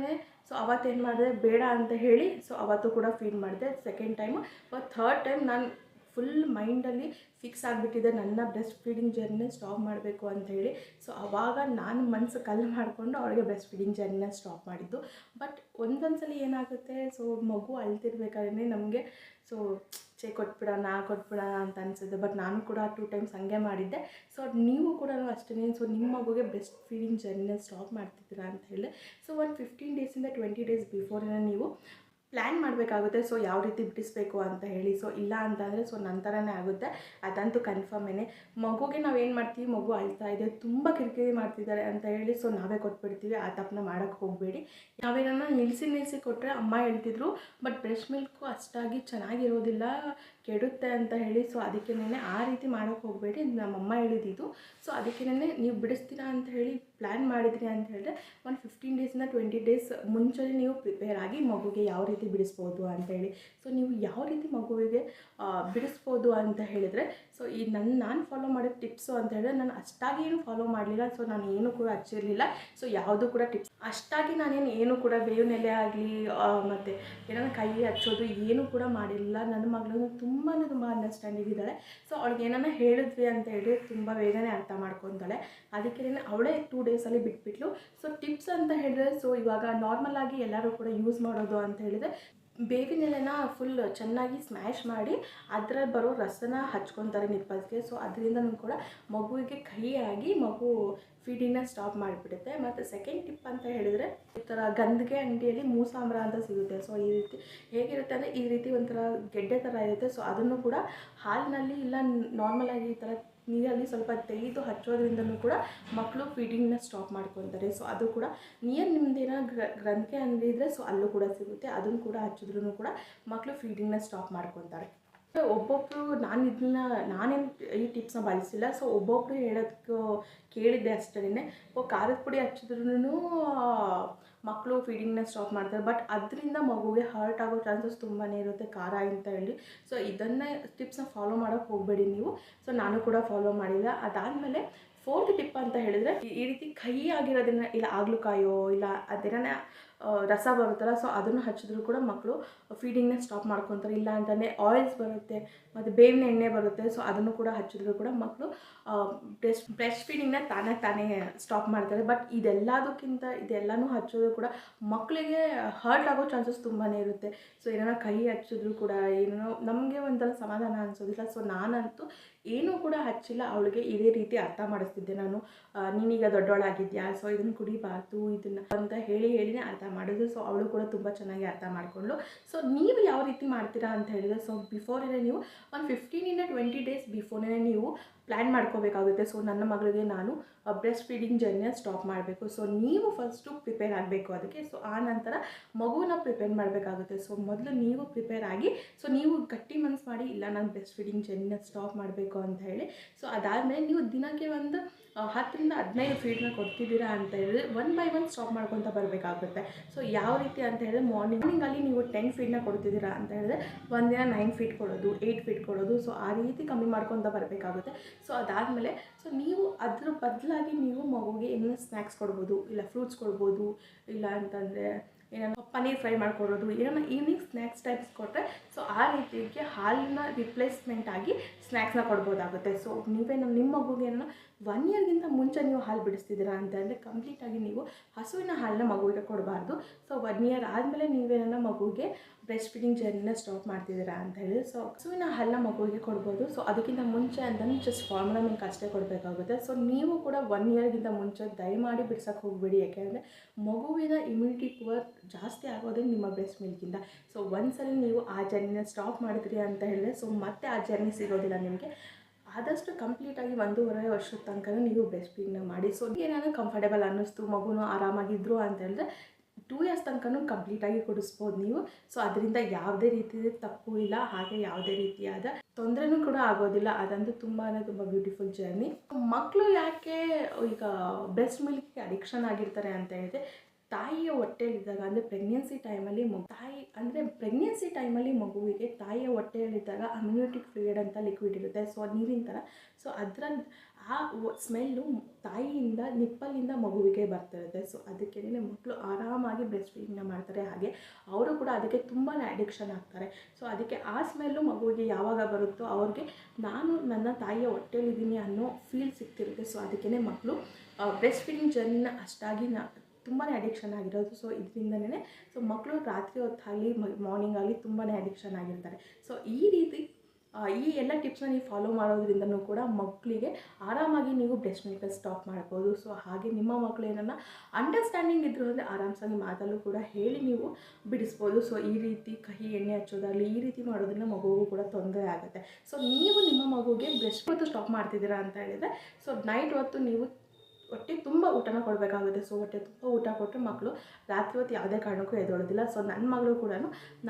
S1: ಸೊ ಅವತ್ತೇನು ಮಾಡಿದೆ? ಬೇಡ ಅಂತ ಹೇಳಿ ಸೊ ಅವತ್ತು ಕೂಡ ಫೀಡ್ ಮಾಡಿದೆ. Second time but third time ನಾನು ಫುಲ್ ಮೈಂಡಲ್ಲಿ ಫಿಕ್ಸ್ ಆಗಿಬಿಟ್ಟಿದೆ. ನನ್ನ ಬ್ರೆಸ್ಟ್ ಫೀಡಿಂಗ್ ಜರ್ನಿನ ಸ್ಟಾಪ್ ಮಾಡಬೇಕು ಅಂತ ಹೇಳಿ. ಸೊ ಆವಾಗ ನಾನು ಮನಸ್ಸು ಕಲ್ಲು ಮಾಡಿಕೊಂಡು ಅವಳಿಗೆ ಬ್ರೆಸ್ಟ್ ಫೀಡಿಂಗ್ ಜರ್ನಿನ ಸ್ಟಾಪ್ ಮಾಡಿದ್ದು. ಬಟ್ ಒಂದೊಂದ್ಸಲಿ ಏನಾಗುತ್ತೆ? ಸೊ ಮಗು ಅಳ್ತಿರ್ಬೇಕಾದ್ರೆ ನಮಗೆ ಸೊ ಚೇ ಕೊಟ್ಬಿಡೋಣ ಕೊಟ್ಬಿಡೋಣ ಅಂತ ಅನಿಸುತ್ತೆ. ಬಟ್ ನಾನು ಕೂಡ ಟೂ ಟೈಮ್ಸ್ ಹಂಗೆ ಮಾಡಿದ್ದೆ. ಸೊ ನೀವು ಕೂಡ ಅಷ್ಟೇ ಸೊ ನಿಮ್ಮ ಮಗುಗೆ ಬ್ರೆಸ್ಟ್ ಫೀಡಿಂಗ್ ಜರ್ನಿನ ಸ್ಟಾಪ್ ಮಾಡ್ತಿದ್ದೀರಾ ಅಂತ ಹೇಳಿದೆ ಸೊ ಒಂದು ಫಿಫ್ಟೀನ್ ಡೇಸಿಂದ ಟ್ವೆಂಟಿ ಡೇಸ್ ಬಿಫೋರ್ನ ನೀವು ಪ್ಲ್ಯಾನ್ ಮಾಡಬೇಕಾಗುತ್ತೆ, ಸೊ ಯಾವ ರೀತಿ ಬಿಡಿಸ್ಬೇಕು ಅಂತ ಹೇಳಿ. ಸೊ ಇಲ್ಲ ಅಂತಂದರೆ, ಸೊ ನನ್ನ ಥರನೇ ಆಗುತ್ತೆ. ಅದಂತೂ ಕನ್ಫರ್ಮೇನೆ ಮಗುಗೆ ನಾವು ಏನು ಮಾಡ್ತೀವಿ, ಮಗು ಅಳ್ತಾ ಇದೆ, ತುಂಬ ಕಿರಿಕಿರಿ ಮಾಡ್ತಿದ್ದಾರೆ ಅಂತ ಹೇಳಿ, ಸೊ ನಾವೇ ಕೊಟ್ಬಿಡ್ತೀವಿ. ಆ ತಪ್ಪನ್ನ ಮಾಡೋಕ್ಕೆ ಹೋಗಬೇಡಿ. ನಾವೇನನ್ನ ನಿಲ್ಲಿಸಿ ನಿಲ್ಲಿಸಿ ಕೊಟ್ಟರೆ ಅಮ್ಮ ಹೇಳ್ತಿದ್ರು ಬಟ್ ಬ್ರೆಷ್ ಮಿಲ್ಕು ಅಷ್ಟಾಗಿ ಚೆನ್ನಾಗಿರೋದಿಲ್ಲ, ಕೆಡುತ್ತೆ ಅಂತ ಹೇಳಿ, ಸೊ ಅದಕ್ಕೇನೆ ಆ ರೀತಿ ಮಾಡೋಕ್ಕೆ ಹೋಗಬೇಡಿ. ನಮ್ಮಮ್ಮ ಹೇಳಿದ್ದು ಸೊ ಅದಕ್ಕೇನೆ ನೀವು ಬಿಡಿಸ್ತೀರಾ ಅಂತ ಹೇಳಿ ಪ್ಲ್ಯಾನ್ ಮಾಡಿದ್ರಿ ಅಂತ ಹೇಳಿದ್ರೆ ಒಂದು ಫಿಫ್ಟೀನ್ ಡೇಸಿಂದ ಟ್ವೆಂಟಿ ಡೇಸ್ ಮುಂಚೆನೇ ನೀವು ಪ್ರಿಪೇರ್ ಆಗಿ ಮಗುಗೆ ಯಾವ ರೀತಿ ಬಿಡಿಸ್ಬೋದು ಅಂತ ಹೇಳಿ. ಸೊ ನೀವು ಯಾವ ರೀತಿ ಮಗುವಿಗೆ ಬಿಡಿಸ್ಬೋದು ಅಂತ ಹೇಳಿದರೆ ಸೊ ಈ ನನ್ನ ನಾನು ಫಾಲೋ ಮಾಡಿದ ಟಿಪ್ಸು ಅಂತ ಹೇಳಿದ್ರೆ ನಾನು ಅಷ್ಟಾಗಿ ಏನು ಫಾಲೋ ಮಾಡಲಿಲ್ಲ. ಸೊ ನಾನು ಏನು ಕೂಡ ಹಚ್ಚಿರಲಿಲ್ಲ. ಸೊ ಯಾವುದು ಕೂಡ ಟಿಪ್ಸ್ ಅಷ್ಟಾಗಿ ನಾನೇನು ಏನು ಕೂಡ ಬೇವು ನೆಲೆ ಆಗಲಿ ಮತ್ತು ಏನಾದ್ರು ಕೈ ಹಚ್ಚೋದು ಏನು ಕೂಡ ಮಾಡಿರಲಿಲ್ಲ ನನ್ನ ಮಗಳು ತುಂಬಾ ತುಂಬ ಅಂಡರ್ಸ್ಟ್ಯಾಂಡಿಂಗ್ ಇದ್ದಾಳೆ ಸೊ ಅವಳಿಗೆ ಏನಾನ ಹೇಳಿದ್ವಿ ಅಂತ ಹೇಳಿ ತುಂಬ ಬೇಗನೆ ಅರ್ಥ ಮಾಡ್ಕೊತಾಳೆ ಅದಕ್ಕೆ ಅವಳೇ ಟೂ ಡೇಸಲ್ಲಿ ಬಿಟ್ಬಿಟ್ಲು. ಸೊ ಟಿಪ್ಸ್ ಅಂತ ಹೇಳಿದ್ರೆ ಸೊ ಇವಾಗ ನಾರ್ಮಲ್ ಆಗಿ ಎಲ್ಲರೂ ಕೂಡ ಯೂಸ್ ಮಾಡೋದು ಅಂತ ಹೇಳಿದ್ರೆ ಬೇವಿನ ಎಲೆನ ಫುಲ್ ಚೆನ್ನಾಗಿ ಸ್ಮ್ಯಾಶ್ ಮಾಡಿ ಅದರ ಬರೋ ರಸನ ಹಚ್ಕೊತಾರೆ ನಿಪ್ಪಲ್ಸ್ಗೆ. ಸೊ ಅದರಿಂದನೂ ಕೂಡ ಮಗುವಿಗೆ ಕಹಿಯಾಗಿ ಮಗು ಫೀಡಿಂಗ್ನ ಸ್ಟಾಪ್ ಮಾಡಿಬಿಡುತ್ತೆ. ಮತ್ತು ಸೆಕೆಂಡ್ ಟಿಪ್ ಅಂತ ಹೇಳಿದರೆ, ಈ ಥರ ಗಂದಿಗೆ ಅಂಗಡಿಯಲ್ಲಿ ಮೂಸಾಂಬ್ರ ಅಂತ ಸಿಗುತ್ತೆ. ಸೊ ಈ ರೀತಿ ಹೇಗಿರುತ್ತೆ ಅಂದರೆ ಈ ರೀತಿ ಒಂಥರ ಗೆಡ್ಡೆ ಥರ ಇರುತ್ತೆ. ಸೊ ಅದನ್ನು ಕೂಡ ಹಾಲಿನಲ್ಲಿ ಇಲ್ಲ ನಾರ್ಮಲ್ ಆಗಿ ಈ ಥರ ನೀರಲ್ಲಿ ಸ್ವಲ್ಪ ತೆಗೆದು ಹಚ್ಚೋದ್ರಿಂದನೂ ಕೂಡ ಮಕ್ಕಳು ಫೀಡಿಂಗ್ನ ಸ್ಟಾಪ್ ಮಾಡ್ಕೊತಾರೆ. ಸೊ ಅದು ಕೂಡ ನಿಯರ್ ನಿಮ್ಮದೇನ ಗ್ರ, ಗ್ರಂಥಿ ಅಂಗಡಿ ಇದ್ದರೆ ಸೊ ಅಲ್ಲೂ ಕೂಡ ಸಿಗುತ್ತೆ. ಅದನ್ನು ಕೂಡ ಹಚ್ಚಿದ್ರೂ ಕೂಡ ಮಕ್ಕಳು ಫೀಡಿಂಗ್ನ ಸ್ಟಾಪ್ ಮಾಡ್ಕೊತಾರೆ. ಒಬ್ಬೊಬ್ಬರು ನಾನು ಇದನ್ನ ನಾನೇನು ಈ ಟಿಪ್ಸ್ನ ಬಳಸಿಲ್ಲ. ಸೊ ಒಬ್ಬೊಬ್ಬರು ಹೇಳೋದಕ್ಕೆ ಕೇಳಿದ್ದೆ ಅಷ್ಟೇ ಓ, ಖಾರದ ಪುಡಿ ಹಚ್ಚಿದ್ರು ಮಕ್ಕಳು ಫೀಡಿಂಗ್ನ ಸ್ಟಾಪ್ ಮಾಡ್ತಾರೆ. ಬಟ್ ಅದರಿಂದ ಮಗುಗೆ ಹರ್ಟ್ ಆಗೋ ಚಾನ್ಸಸ್ ತುಂಬಾ ಇರುತ್ತೆ, ಖಾರ ಅಂತ ಹೇಳಿ. ಸೊ ಇದನ್ನೇ ಟಿಪ್ಸ್ನ ಫಾಲೋ ಮಾಡೋಕ್ಕೆ ಹೋಗಬೇಡಿ ನೀವು. ಸೊ ನಾನು ಕೂಡ ಫಾಲೋ ಮಾಡಿಲ್ಲ. ಅದಾದಮೇಲೆ ಫೋರ್ತ್ ಟಿಪ್ ಅಂತ ಹೇಳಿದ್ರೆ, ಈ- ರೀತಿ ಕಹಿ ಆಗಿರೋದನ್ನ ಇಲ್ಲ ಆಗ್ಲುಕಾಯೋ, ಇಲ್ಲ ಅದೇನ ರಸ ಬರುತ್ತಲ್ಲ ಸೊ ಅದನ್ನು ಹಚ್ಚಿದ್ರು ಕೂಡ ಮಕ್ಕಳು ಫೀಡಿಂಗ್ನ ಸ್ಟಾಪ್ ಮಾಡ್ಕೊತಾರೆ. ಇಲ್ಲ ಅಂತಂದರೆ ಆಯಿಲ್ಸ್ ಬರುತ್ತೆ, ಮತ್ತು ಬೇವಿನ ಎಣ್ಣೆ ಬರುತ್ತೆ ಸೊ ಅದನ್ನು ಕೂಡ ಹಚ್ಚಿದ್ರು ಕೂಡ ಮಕ್ಕಳು ಬ್ರೆಸ್ಟ್ ಬ್ರೆಸ್ಟ್ ಫೀಡಿಂಗ್ನ ತಾನೇ ತಾನೇ ಸ್ಟಾಪ್ ಮಾಡ್ತಾರೆ. ಬಟ್ ಇದೆಲ್ಲದಕ್ಕಿಂತ, ಇದೆಲ್ಲನೂ ಹಚ್ಚೋದು ಕೂಡ ಮಕ್ಕಳಿಗೆ ಹರ್ಟ್ ಆಗೋ ಚಾನ್ಸಸ್ ತುಂಬಾ ಇರುತ್ತೆ. ಸೊ ಏನಾರ ಕೈ ಹಚ್ಚಿದ್ರು ಕೂಡ ಏನೋ ನಮಗೆ ಒಂಥರ ಸಮಾಧಾನ ಅನಿಸೋದಿಲ್ಲ. ಸೊ ನಾನಂತೂ ಏನೂ ಕೂಡ ಹಚ್ಚಿಲ್ಲ. ಅವಳಿಗೆ ಇದೇ ರೀತಿ ಅರ್ಥ ಮಾಡಿಸ್ತಿದ್ದೆ ನಾನು. ನೀನೀಗ ದೊಡ್ಡವಳಾಗಿದ್ಯಾ? ಸೊ ಇದನ್ನು ಕುಡಿಬಾರ್ದು ಇದನ್ನು ಅಂತ ಹೇಳಿ ಹೇಳಿನೇ ಅರ್ಥ ಮಾಡಿದ್ರು ಸೊ ಅವಳು ಕೂಡ ತುಂಬ ಚೆನ್ನಾಗಿ ಅರ್ಥ ಮಾಡಿಕೊಂಡ್ಳು. ಸೊ ನೀವು ಯಾವ ರೀತಿ ಮಾಡ್ತೀರಾ ಅಂತ ಹೇಳಿದ್ರೆ ಸೊ ಬಿಫೋರೇ ನೀವು, ಒಂದು ಫಿಫ್ಟೀನಿಂದ ಟ್ವೆಂಟಿ ಡೇಸ್ ಬಿಫೋರ್ನೇ ನೀವು ಪ್ಲ್ಯಾನ್ ಮಾಡ್ಕೋಬೇಕಾಗುತ್ತೆ. ಸೊ ನನ್ನ ಮಗಳಿಗೆ ನಾನು ಬ್ರೆಸ್ಟ್ ಫೀಡಿಂಗ್ ಜರ್ನಿಯ ಸ್ಟಾಪ್ ಮಾಡಬೇಕು. ಸೊ ನೀವು ಫಸ್ಟು ಪ್ರಿಪೇರ್ ಆಗಬೇಕು ಅದಕ್ಕೆ. ಸೊ ಆ ನಂತರ ಮಗುವನ್ನ ಪ್ರಿಪೇರ್ ಮಾಡಬೇಕಾಗುತ್ತೆ. ಸೊ ಮೊದಲು ನೀವು ಪ್ರಿಪೇರ್ ಆಗಿ ಸೊ ನೀವು ಗಟ್ಟಿ ಮನಸ್ಸು ಮಾಡಿ, ಇಲ್ಲ, ನಾನು ಬ್ರೆಸ್ಟ್ ಫೀಡಿಂಗ್ ಜರ್ನಿನ ಸ್ಟಾಪ್ ಮಾಡಬೇಕು ಅಂತ ಹೇಳಿ. ಸೊ ಅದಾದಮೇಲೆ ನೀವು ದಿನಕ್ಕೆ ಒಂದು ಹತ್ತರಿಂದ ಹದಿನೈದು ಫೀಡ್ನ ಕೊಡ್ತಿದ್ದೀರಾ ಅಂತ ಹೇಳಿದ್ರೆ ಒನ್ ಬೈ ಒನ್ ಸ್ಟಾಪ್ ಮಾಡ್ಕೊತ ಬರಬೇಕಾಗುತ್ತೆ. ಸೊ ಯಾವ ರೀತಿ ಅಂತ ಹೇಳಿದ್ರೆ ಮಾರ್ನಿಂಗ್ ಮಾರ್ನಿಂಗಲ್ಲಿ ನೀವು ಟೆನ್ ಫೀಡ್ನ ಕೊಡ್ತಿದ್ದೀರಾ ಅಂತ ಹೇಳಿದ್ರೆ ಒಂದಿನ ನೈನ್ ಫೀಟ್ ಕೊಡೋದು ಏಯ್ಟ್ ಫೀಟ್ ಕೊಡೋದು ಸೊ ಆ ರೀತಿ ಕಮ್ಮಿ ಮಾಡ್ಕೊತ ಬರಬೇಕಾಗುತ್ತೆ. ಸೊ ಅದಾದಮೇಲೆ ಸೊ ನೀವು ಅದ್ರ ಬದಲಾಗಿ ನೀವು ಮಗುಗೆ ಏನೇನು ಸ್ನ್ಯಾಕ್ಸ್ ಕೊಡ್ಬೋದು, ಇಲ್ಲ ಫ್ರೂಟ್ಸ್ ಕೊಡ್ಬೋದು, ಇಲ್ಲ ಅಂತಂದರೆ ಏನಾದ್ರು ಪನ್ನೀರ್ ಫ್ರೈ ಮಾಡ್ಕೊಡೋದು ಏನೋ ಈವ್ನಿಂಗ್ ಸ್ನ್ಯಾಕ್ಸ್ ಟೈಪ್ಸ್ ಕೊಟ್ಟರೆ ಸೊ ಆ ರೀತಿಗೆ ಹಾಲಿನ ರಿಪ್ಲೇಸ್ಮೆಂಟ್ ಆಗಿ ಸ್ನ್ಯಾಕ್ಸ್ನ ಕೊಡ್ಬೋದಾಗುತ್ತೆ. ಸೊ ನೀವೇ ನಮ್ಮ ನಿಮ್ಮ ಮಗುಗೆ ಏನೋ ಒನ್ ಇಯರ್ಗಿಂತ ಮುಂಚೆ ನೀವು ಹಾಲು ಬಿಡಿಸ್ತಿದ್ದೀರಾ ಅಂತಂದರೆ ಕಂಪ್ಲೀಟಾಗಿ ನೀವು ಹಸುವಿನ ಹಾಲನ್ನ ಮಗುವಿಗೆ ಕೊಡಬಾರ್ದು. ಸೊ ಒನ್ ಇಯರ್ ಆದಮೇಲೆ ನೀವೇನೋ ಮಗುಗೆ ಬ್ರೆಸ್ಟ್ ಫೀಡಿಂಗ್ ಜರ್ನಿನ ಸ್ಟಾಪ್ ಮಾಡ್ತಿದ್ದೀರಾ ಅಂತ ಹೇಳಿ. ಸೊ ಹಸುವಿನ ಹಲ್ಲ ಮಗುವಿಗೆ ಕೊಡ್ಬೋದು. ಸೊ ಅದಕ್ಕಿಂತ ಮುಂಚೆ ಅಂತಂದ್ರೆ ಜಸ್ಟ್ ಫಾರ್ಮುಲಾ ಮಿಲ್ಕ್ ಅಷ್ಟೇ ಕೊಡಬೇಕಾಗುತ್ತೆ. ಸೊ ನೀವು ಕೂಡ ಒನ್ ಇಯರ್ಗಿಂತ ಮುಂಚೆ ದಯಮಾಡಿ ಬಿಡ್ಸೋಕ್ಕೆ ಹೋಗಬೇಡಿ. ಯಾಕೆಂದರೆ ಮಗುವಿನ ಇಮ್ಯುನಿಟಿ ಪವರ್ ಜಾಸ್ತಿ ಆಗೋದೇ ನಿಮ್ಮ ಬ್ರೆಸ್ಟ್ ಮಿಲ್ಕಿಂದ ಸೊ ಒಂದ್ಸಲ ನೀವು ಆ ಜರ್ನಿನ ಸ್ಟಾಪ್ ಮಾಡಿದ್ರಿ ಅಂತ ಹೇಳಿದ್ರೆ ಸೊ ಮತ್ತೆ ಆ ಜರ್ನಿ ಸಿಗೋದಿಲ್ಲ ನಿಮಗೆ. ಆದಷ್ಟು ಕಂಪ್ಲೀಟಾಗಿ ಒಂದೂವರೆ ವರ್ಷದ ತನಕ ನೀವು ಬ್ರೆಸ್ಟ್ ಫೀಡ್ನ ಮಾಡಿ. ಸೊ ಏನಾದರೂ ಕಂಫರ್ಟೇಬಲ್ ಅನ್ನಿಸ್ತು, ಮಗುನೂ ಆರಾಮಾಗಿದ್ರು ಅಂತ ಹೇಳಿದ್ರೆ ಟೂ ಇಯರ್ಸ್ ತನಕನೂ ಕಂಪ್ಲೀಟಾಗಿ ಕೊಡಿಸ್ಬೋದು ನೀವು. ಸೊ ಅದರಿಂದ ಯಾವುದೇ ರೀತಿಯ ತಪ್ಪು ಇಲ್ಲ, ಹಾಗೆ ಯಾವುದೇ ರೀತಿಯಾದ ತೊಂದರೆನೂ ಕೂಡ ಆಗೋದಿಲ್ಲ. ಅದಂತೂ ತುಂಬಾ ತುಂಬ ಬ್ಯೂಟಿಫುಲ್ ಜರ್ನಿ ಮಕ್ಕಳು ಯಾಕೆ ಈಗ ಬ್ರೆಸ್ಟ್ ಮಿಲ್ಕ್ಗೆ ಅಡಿಕ್ಷನ್ ಆಗಿರ್ತಾರೆ ಅಂತ ಹೇಳಿದ್ರೆ, ತಾಯಿಯ ಹೊಟ್ಟೆಯಲ್ಲಿದ್ದಾಗ ಅಂದರೆ ಪ್ರೆಗ್ನೆನ್ಸಿ ಟೈಮಲ್ಲಿ ಮಗು, ತಾಯಿ ಅಂದರೆ ಪ್ರೆಗ್ನೆನ್ಸಿ ಟೈಮಲ್ಲಿ ಮಗುವಿಗೆ ತಾಯಿಯ ಹೊಟ್ಟೆಯಲ್ಲಿದ್ದಾಗ ಅಮ್ಯುನಿಟಿಕ್ ಫ್ಲೂಯಿಡ್ ಅಂತ ಲಿಕ್ವಿಡ್ ಇರುತ್ತೆ. ಸೊ ನೀರಿನ ಥರ ಸೊ ಅದರ ಆ ಸ್ಮೆಲ್ಲು ತಾಯಿಯಿಂದ, ನಿಪ್ಪಲ್ಲಿಂದ ಮಗುವಿಗೆ ಬರ್ತಿರುತ್ತೆ. ಸೊ ಅದಕ್ಕೇನೆ ಮಕ್ಕಳು ಆರಾಮಾಗಿ ಬ್ರೆಸ್ಟ್ ಫೀಡಿಂಗ್ನ ಮಾಡ್ತಾರೆ. ಹಾಗೆ ಅವರು ಕೂಡ ಅದಕ್ಕೆ ತುಂಬಾ ಅಡಿಕ್ಷನ್ ಆಗ್ತಾರೆ. ಸೊ ಅದಕ್ಕೆ ಆ ಸ್ಮೆಲ್ಲು ಮಗುವಿಗೆ ಯಾವಾಗ ಬರುತ್ತೋ ಅವ್ರಿಗೆ ನಾನು ನನ್ನ ತಾಯಿಯ ಹೊಟ್ಟೆಲಿದ್ದೀನಿ ಅನ್ನೋ ಫೀಲ್ ಸಿಗ್ತಿರುತ್ತೆ. ಸೊ ಅದಕ್ಕೇ ಮಕ್ಕಳು ಬ್ರೆಸ್ಟ್ ಫೀಡಿಂಗ್ ಜರ್ನಿನ ಅಷ್ಟಾಗಿ ತುಂಬಾ ಅಡಿಕ್ಷನ್ ಆಗಿರೋದು. ಸೊ ಇದರಿಂದನೇ ಸೊ ಮಕ್ಕಳು ರಾತ್ರಿ ಹೊತ್ತಾಗಲಿ ಮಾರ್ನಿಂಗ್ ಆಗಲಿ ತುಂಬಾ ಅಡಿಕ್ಷನ್ ಆಗಿರ್ತಾರೆ. ಸೊ ಈ ರೀತಿ ಈ ಎಲ್ಲ ಟಿಪ್ಸ್ನ ನೀವು ಫಾಲೋ ಮಾಡೋದ್ರಿಂದನೂ ಕೂಡ ಮಕ್ಕಳಿಗೆ ಆರಾಮಾಗಿ ನೀವು ಬ್ರೆಸ್ಟ್ ಮಿಲ್ಕ್ ಸ್ಟಾಪ್ ಮಾಡ್ಬೋದು. ಸೊ ಹಾಗೆ ನಿಮ್ಮ ಮಕ್ಕಳು ಏನನ್ನ ಅಂಡರ್ಸ್ಟ್ಯಾಂಡಿಂಗ್ ಇದ್ರು ಅಂದರೆ ಆರಾಮ್ಸಾಗಿ ಮಾತಲ್ಲೂ ಕೂಡ ಹೇಳಿ ನೀವು ಬಿಡಿಸ್ಬೋದು. ಸೊ ಈ ರೀತಿ ಕಹಿ ಎಣ್ಣೆ ಹಚ್ಚೋದಾಗಲಿ, ಈ ರೀತಿ ಮಾಡೋದ್ರಿಂದ ಮಗುವಿಗೂ ಕೂಡ ತೊಂದರೆ ಆಗುತ್ತೆ. ಸೊ ನೀವು ನಿಮ್ಮ ಮಗುಗೆ ಬ್ರೆಸ್ಟ್ ಹೊತ್ತು ಸ್ಟಾಪ್ ಮಾಡ್ತಿದ್ದೀರಾ ಅಂತ ಹೇಳಿದರೆ ಸೊ ನೈಟ್ ಹೊತ್ತು ನೀವು ಹೊಟ್ಟೆ ತುಂಬ ಊಟನ ಕೊಡಬೇಕಾಗುತ್ತೆ. ಸೊ ಹೊಟ್ಟೆ ತುಂಬ ಊಟ ಕೊಟ್ಟರೆ ಮಕ್ಕಳು ರಾತ್ರಿ ಹೊತ್ತು ಯಾವುದೇ ಕಾರಣಕ್ಕೂ ಎದ್ದೊಳೋದಿಲ್ಲ. ಸೊ ನನ್ನ ಮಗಳು ಕೂಡ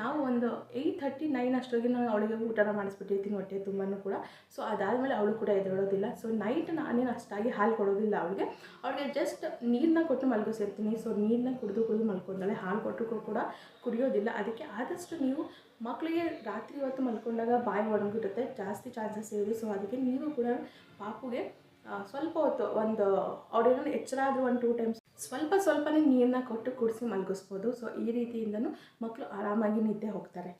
S1: ನಾವು ಒಂದು ಏಯ್ಟ್ ಥರ್ಟಿ ನೈನ್ ಅಷ್ಟೊಗೆ ನಾನು ಅವಳಿಗೆ ಊಟನ ಮಾಡಿಸ್ಬಿಟ್ಟಿರ್ತೀನಿ ಹೊಟ್ಟೆ ತುಂಬಾ ಕೂಡ. ಸೊ ಅದಾದಮೇಲೆ ಅವಳು ಕೂಡ ಎದ್ದೇಳೋದಿಲ್ಲ. ಸೊ ನೈಟ್ ನಾನೇನು ಅಷ್ಟಾಗಿ ಹಾಲು ಕೊಡೋದಿಲ್ಲ ಅವಳಿಗೆ. ಅವಳಿಗೆ ಜಸ್ಟ್ ನೀರನ್ನ ಕೊಟ್ಟು ಮಲ್ಗಿಸಿರ್ತೀನಿ. ಸೊ ನೀರನ್ನ ಕುಡಿದು ಕುಡಿದು ಮಲ್ಕೊಂಡಾಳೆ. ಹಾಲು ಕೊಟ್ಟರು ಕೂಡ ಕುಡಿಯೋದಿಲ್ಲ. ಅದಕ್ಕೆ ಆದಷ್ಟು ನೀವು ಮಕ್ಕಳಿಗೆ ರಾತ್ರಿ ಹೊತ್ತು ಮಲ್ಕೊಂಡಾಗ ಬಾಯಿ ಒಣಗಿರುತ್ತೆ. ಜಾಸ್ತಿ ಚಾನ್ಸಸ್ ಇರೋದು. ಸೊ ಅದಕ್ಕೆ ನೀವು ಕೂಡ ಪಾಪುಗೆ ಸ್ವಲ್ಪ ಹೊತ್ತು ಒಂದು ಅವ್ರೇನೋ ಎಚ್ಚರ ಒಂದು ಟೂ ಟೈಮ್ಸ್ ಸ್ವಲ್ಪ ಸ್ವಲ್ಪನೇ ನೀರನ್ನ ಕೊಟ್ಟು ಕುಡಿಸಿ ಮಲಗಿಸ್ಬೋದು. ಸೊ ಈ ರೀತಿಯಿಂದನೂ ಮಕ್ಕಳು ಆರಾಮಾಗಿ ನಿದ್ದೆ ಹೋಗ್ತಾರೆ.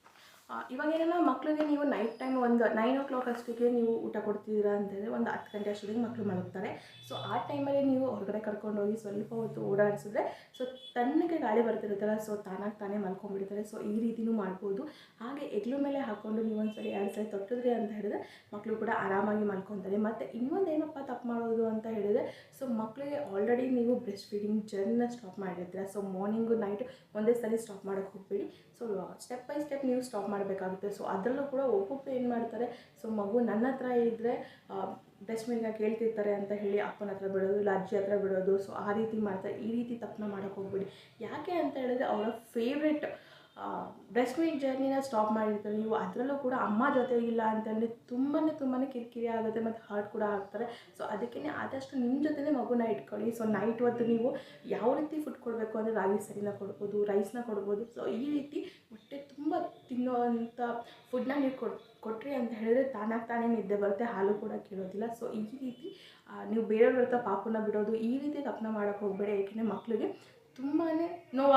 S1: ಇವಾಗ ಏನಲ್ಲ ಮಕ್ಕಳಿಗೆ ನೀವು ನೈಟ್ ಟೈಮ್ ಒಂದು ನೈನ್ ಓ ಕ್ಲಾಕ್ ಅಷ್ಟಿಗೆ ನೀವು ಊಟ ಕೊಡ್ತಿದ್ದೀರಾ ಅಂತಂದರೆ ಒಂದು ಹತ್ತು ಗಂಟೆ ಅಷ್ಟೊತ್ತಿಗೆ ಮಕ್ಕಳು ಮಲಗ್ತಾರೆ. ಸೊ ಆ ಟೈಮಲ್ಲಿ ನೀವು ಹೊರಗಡೆ ಕರ್ಕೊಂಡು ಹೋಗಿ ಸ್ವಲ್ಪ ಹೊತ್ತು ಓಡಾಡಿಸಿದ್ರೆ ಸೊ ತನ್ನಕ್ಕೆ ಗಾಳಿ ಬರ್ತಿರುತ್ತಲ್ಲ ಸೊ ತಾನಾಗಿ ತಾನೇ ಮಲ್ಕೊಂಡ್ಬಿಡ್ತಾರೆ. ಸೊ ಈ ರೀತಿನೂ ಮಾಡ್ಬೋದು. ಹಾಗೆ ಎಗ್ಲು ಮೇಲೆ ಹಾಕ್ಕೊಂಡು ನೀವು ಒಂದು ಸರಿ ಎರಡು ಸರಿ ತೊಟ್ಟಿದ್ರಿ ಅಂತ ಹೇಳಿದ್ರೆ ಮಕ್ಕಳು ಕೂಡ ಆರಾಮಾಗಿ ಮಲ್ಕೊತಾರೆ. ಮತ್ತು ಇನ್ನೊಂದು ಏನಪ್ಪ ತಪ್ಪು ಮಾಡೋದು ಅಂತ ಹೇಳಿದ್ರೆ ಸೊ ಮಕ್ಕಳಿಗೆ ಆಲ್ರೆಡಿ ನೀವು ಬ್ರೆಸ್ಟ್ ಫೀಡಿಂಗ್ ಜರ್ನ ಸ್ಟಾಪ್ ಮಾಡಿರ್ತೀರ. ಸೊ ಮಾರ್ನಿಂಗು ನೈಟ್ ಒಂದೇ ಸಲ ಸ್ಟಾಪ್ ಮಾಡೋಕ್ಕೆ ಹೋಗ್ಬೇಡಿ. ಸೊ ಸ್ಟೆಪ್ ಬೈ ಸ್ಟೆಪ್ ನೀವು ಸ್ಟಾಪ್ ಮಾಡಬೇಕಾಗುತ್ತೆ. ಸೊ ಅದರಲ್ಲೂ ಕೂಡ ಒಬ್ಬೊಬ್ಬರು ಏನು ಮಾಡ್ತಾರೆ ಸೊ ಮಗು ನನ್ನ ಹತ್ರ ಇದ್ದರೆ ಡಸ್ಟ್ಬಿನ್ನ ಕೇಳ್ತಿರ್ತಾರೆ ಅಂತ ಹೇಳಿ ಅಪ್ಪನ ಹತ್ರ ಬಿಡೋದು, ಇಲ್ಲ ಅಜ್ಜಿ ಹತ್ರ ಬಿಡೋದು. ಸೊ ಆ ರೀತಿ ಮಾಡ್ತಾರೆ ಈ ರೀತಿ ತಪ್ಪನ್ನ ಮಾಡೋಕ್ಕೆ ಹೋಗ್ಬಿಡಿ. ಯಾಕೆ ಅಂತ ಹೇಳಿದ್ರೆ, ಅವರ ಫೇವ್ರೆಟ್ ಬ್ರೆಸ್ಟ್ ಮಿಲ್ಕ್ ಜರ್ನಿನ ಸ್ಟಾಪ್ ಮಾಡಿರ್ತಾರೆ. ನೀವು ಅದರಲ್ಲೂ ಕೂಡ ಅಮ್ಮ ಜೊತೆ ಇಲ್ಲ ಅಂತಂದರೆ ತುಂಬಾ ತುಂಬಾ ಕಿರಿಕಿರಿ ಆಗುತ್ತೆ ಮತ್ತು ಹಾರ್ಟ್ ಕೂಡ ಆಗ್ತಾರೆ ಸೊ ಅದಕ್ಕೇ ಆದಷ್ಟು ನಿಮ್ಮ ಜೊತೆನೇ ಮಗುನ ಇಟ್ಕೊಳ್ಳಿ. ಸೊ ನೈಟ್ ಹೊತ್ತು ನೀವು ಯಾವ ರೀತಿ ಫುಡ್ ಕೊಡಬೇಕು ಅಂದರೆ ರಾಗಿ ಸರಿನ ಕೊಡ್ಬೋದು ರೈಸ್ನ ಕೊಡ್ಬೋದು. ಸೊ ಈ ರೀತಿ ಹೊಟ್ಟೆ ತುಂಬ ತಿನ್ನುವಂಥ ಫುಡ್ನ ನೀವು ಕೊಡ್, ಕೊಟ್ರಿ ಅಂತ ಹೇಳಿದ್ರೆ ತಾನಾಗಿ ತಾನೇ ನಿದ್ದೆ ಬರುತ್ತೆ, ಹಾಲು ಕೂಡ ಕೇಳೋದಿಲ್ಲ. ಸೊ ಈ ರೀತಿ ನೀವು ಬೇರೆಯವ್ರ ಹತ್ರ ಪಾಪುನ ಬಿಡೋದು, ಈ ರೀತಿ ತಪ್ಪನ ಮಾಡೋಕ್ಕೆ ಹೋಗಬೇಡಿ. ಏಕೆಂದರೆ ಮಕ್ಕಳಿಗೆ ತುಂಬಾ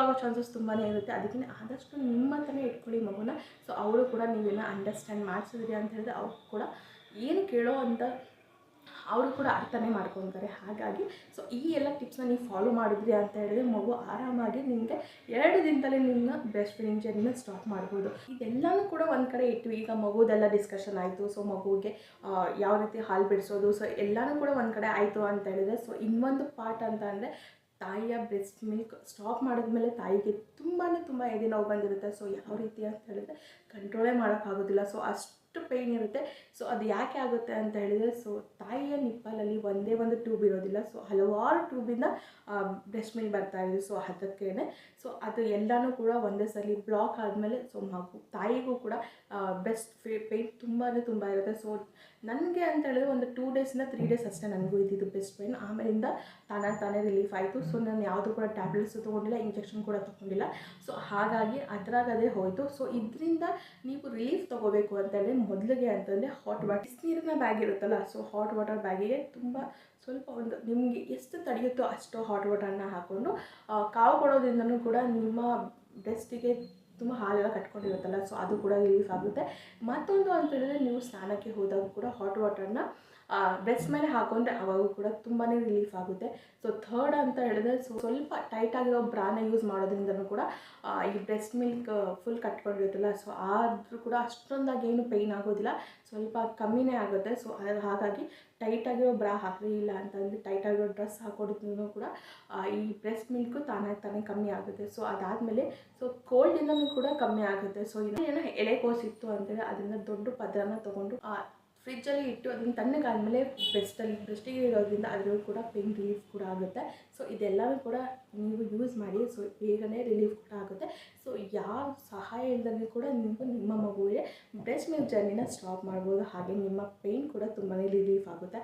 S1: ನೋವಾಗೋ ಚಾನ್ಸಸ್ ತುಂಬಾ ಇರುತ್ತೆ. ಅದಕ್ಕೆ ಆದಷ್ಟು ನಿಮ್ಮ ಹತ್ರನೇ ಇಟ್ಕೊಳ್ಳಿ ಮಗುನ. ಸೊ ಅವರು ಕೂಡ ನೀವೆಲ್ಲ ಅಂಡರ್ಸ್ಟ್ಯಾಂಡ್ ಮಾಡಿಸಿದ್ರಿ ಅಂತ ಹೇಳಿದ್ರೆ ಅವ್ರು ಕೂಡ ಏನು ಕೇಳೋ ಅಂತ ಅವರು ಕೂಡ ಅರ್ಥನೇ ಮಾಡ್ಕೊತಾರೆ. ಹಾಗಾಗಿ ಸೊ ಈ ಎಲ್ಲ ಟಿಪ್ಸ್ನ ನೀವು ಫಾಲೋ ಮಾಡಿದ್ರಿ ಅಂತ ಹೇಳಿದ್ರೆ ಮಗು ಆರಾಮಾಗಿ ನಿಮಗೆ ಎರಡು ದಿನದಲ್ಲಿ ನಿಮ್ಮ ಬ್ರೆಸ್ಟ್ ಫೀಡಿಂಗ್ ಜರ್ನಿನ ಸ್ಟಾಪ್ ಮಾಡ್ಬೋದು. ಇದೆಲ್ಲನೂ ಕೂಡ ಒಂದು ಕಡೆ ಇಟ್ಟು ಈಗ ಮಗುದೆಲ್ಲ ಡಿಸ್ಕಷನ್ ಆಯಿತು. ಸೊ ಮಗುವಿಗೆ ಯಾವ ರೀತಿ ಹಾಲು ಬಿಡಿಸೋದು. ಸೊ ಎಲ್ಲನೂ ಕೂಡ ಒಂದು ಕಡೆ ಆಯಿತು ಅಂತ ಹೇಳಿದ್ರೆ. ಸೊ ಇನ್ನೊಂದು ಪಾರ್ಟ್ ಅಂತ ಅಂದರೆ ತಾಯಿಯ ಬ್ರೆಸ್ಟ್ ಮಿಲ್ಕ್ ಸ್ಟಾಪ್ ಮಾಡಿದ್ಮೇಲೆ ತಾಯಿಗೆ ತುಂಬಾ ತುಂಬ ಎದೆ ನೋವು ಬಂದಿರುತ್ತೆ. ಸೊ ಯಾವ ರೀತಿ ಅಂತ ಹೇಳಿದ್ರೆ ಕಂಟ್ರೋಲೇ ಮಾಡೋಕ್ಕಾಗೋದಿಲ್ಲ ಸೊ ಅಷ್ಟು ಪೇಯ್ನ್ ಇರುತ್ತೆ. ಸೊ ಅದು ಯಾಕೆ ಆಗುತ್ತೆ ಅಂತ ಹೇಳಿದರೆ ಸೊ ತಾಯಿಯ ನಿಪ್ಪಲಲ್ಲಿ ಒಂದೇ ಒಂದು ಟ್ಯೂಬ್ ಇರೋದಿಲ್ಲ. ಸೊ ಹಲವಾರು ಟ್ಯೂಬಿಂದ ಬ್ರೆಸ್ಟ್ ಮಿಲ್ಕ್ ಬರ್ತಾ ಇದೆ. ಸೊ ಅದಕ್ಕೇನೆ ಸೊ ಅದು ಎಲ್ಲನೂ ಕೂಡ ಒಂದೇ ಸಲ ಬ್ಲಾಕ್ ಆದಮೇಲೆ ಸೊ ಮಗು, ತಾಯಿಗೂ ಕೂಡ ಬ್ರೆಸ್ಟ್ ಪೇಯ್ನ್ ತುಂಬಾ ತುಂಬ ಇರುತ್ತೆ. ಸೊ ನನಗೆ ಅಂತ ಹೇಳಿದ್ರೆ ಒಂದು ಟೂ ಡೇಸಿಂದ ತ್ರೀ ಡೇಸ್ ಅಷ್ಟೇ ನನಗೂ ಇದ್ದಿದ್ದು ಬೆಸ್ಟ್ ಪೇನ್ ಆಮೇಲಿಂದ ತಾನಾಗಿ ತಾನೇ ರಿಲೀಫ್ ಆಯಿತು. ಸೊ ನಾನು ಯಾವುದು ಕೂಡ ಟ್ಯಾಬ್ಲೆಟ್ಸ್ ತೊಗೊಂಡಿಲ್ಲ ಇಂಜೆಕ್ಷನ್ ಕೂಡ ತೊಗೊಂಡಿಲ್ಲ. ಸೊ ಹಾಗಾಗಿ ಅದರಾಗದೇ ಅದೇ ಹೋಯಿತು. ಸೊ ಇದರಿಂದ ನೀವು ರಿಲೀಫ್ ತೊಗೋಬೇಕು ಅಂತಂದರೆ ಮೊದಲಿಗೆ ಅಂತಂದರೆ ಹಾಟ್ ವಾಟರ್ ಬಿಸಿನೀರಿನ ಬ್ಯಾಗ್ ಇರುತ್ತಲ್ಲ ಸೊ ಹಾಟ್ ವಾಟರ್ ಬ್ಯಾಗಿಗೆ ತುಂಬ ಸ್ವಲ್ಪ ಒಂದು ನಿಮಗೆ ಎಷ್ಟು ತಡೆಯುತ್ತೋ ಅಷ್ಟು ಹಾಟ್ ವಾಟರ್ನ ಹಾಕ್ಕೊಂಡು ಕಾವು ಕೊಡೋದ್ರಿಂದನೂ ಕೂಡ ನಿಮ್ಮ ಬ್ರೆಸ್ಟಿಗೆ ತುಂಬ ಹಾಲೆಲ್ಲ ಕಟ್ಕೊಂಡಿರುತ್ತಲ್ಲ ಸೊ ಅದು ಕೂಡ ರಿಲೀಫ್ ಆಗುತ್ತೆ. ಮತ್ತೊಂದು ಅಂತ ಹೇಳಿದ್ರೆ ನೀವು ಸ್ನಾನಕ್ಕೆ ಹೋದಾಗ ಕೂಡ ಹಾಟ್ ವಾಟರ್ನ ಬ್ರೆಸ್ಟ್ ಮೇಲೆ ಹಾಕೊಂಡ್ರೆ ಅವಾಗೂ ಕೂಡ ತುಂಬಾ ರಿಲೀಫ್ ಆಗುತ್ತೆ. ಸೊ ಥರ್ಡ್ ಅಂತ ಹೇಳಿದ್ರೆ ಸೊ, ಸ್ವಲ್ಪ ಟೈಟ್ ಆಗಿರೋ ಬ್ರಾನ ಯೂಸ್ ಮಾಡೋದ್ರಿಂದನೂ ಕೂಡ ಈ ಬ್ರೆಸ್ಟ್ ಮಿಲ್ಕ್ ಫುಲ್ ಕಟ್ಕೊಂಡಿರುತ್ತಲ್ಲ ಸೊ ಆದರೂ ಕೂಡ ಅಷ್ಟೊಂದಾಗಿ ಏನು ಪೇಯ್ನ್ ಆಗೋದಿಲ್ಲ. ಸ್ವಲ್ಪ ಕಮ್ಮಿನೇ ಆಗುತ್ತೆ. ಸೊ ಹಾಗಾಗಿ ಟೈಟ್ ಆಗಿರೋ ಬ್ರಾ ಹಾಕ್ರಿ, ಇಲ್ಲ ಅಂತಂದರೆ ಟೈಟ್ ಆಗಿರೋ ಡ್ರೆಸ್ ಹಾಕೋದ್ರೂ ಕೂಡ ಈ ಬ್ರೆಸ್ಟ್ ಮಿಲ್ಕು ತಾನಾಗಿ ತಾನೇ ಕಮ್ಮಿ ಆಗುತ್ತೆ. ಸೊ ಅದಾದಮೇಲೆ ಸೊ ಕೋಲ್ಡಿಂದನೂ ಕೂಡ ಕಮ್ಮಿ ಆಗುತ್ತೆ. ಸೊ ಇನ್ನೇನು ಏನೋ ಎಲೆಕೋಸಿತ್ತು ಅಂತೇಳಿ ಅದರಿಂದ ದೊಡ್ಡ ಪದ್ರನ ತೊಗೊಂಡು ಫ್ರಿಜ್ಜಲ್ಲಿ ಇಟ್ಟು ಅದನ್ನು ತಣ್ಣಗಾದ್ಮೇಲೆ ಬ್ರೆಸ್ಟಲ್ಲಿ ಬ್ರೆಸ್ಟಿಗೆ ಇಡೋದ್ರಿಂದ ಅದರಲ್ಲೂ ಕೂಡ ಪೇಯ್ನ್ ರಿಲೀಫ್ ಕೂಡ ಆಗುತ್ತೆ. ಸೊ ಇದೆಲ್ಲವೂ ಕೂಡ ನೀವು ಯೂಸ್ ಮಾಡಿ ಸೊ ಬೇಗನೆ ರಿಲೀಫ್ ಕೂಡ ಆಗುತ್ತೆ. ಸೊ ಯಾವ ಸಹಾಯ ಇಲ್ಲದೇ ಕೂಡ ನೀವು ನಿಮ್ಮ ಮಗುವಿಗೆ ಬ್ರೆಸ್ಟ್ ಮಿಲ್ಕ್ ಜರ್ನಿನ ಸ್ಟಾಪ್ ಮಾಡ್ಬೋದು. ಹಾಗೆ ನಿಮ್ಮ ಪೇಯ್ನ್ ಕೂಡ ತುಂಬಾ ರಿಲೀಫ್ ಆಗುತ್ತೆ.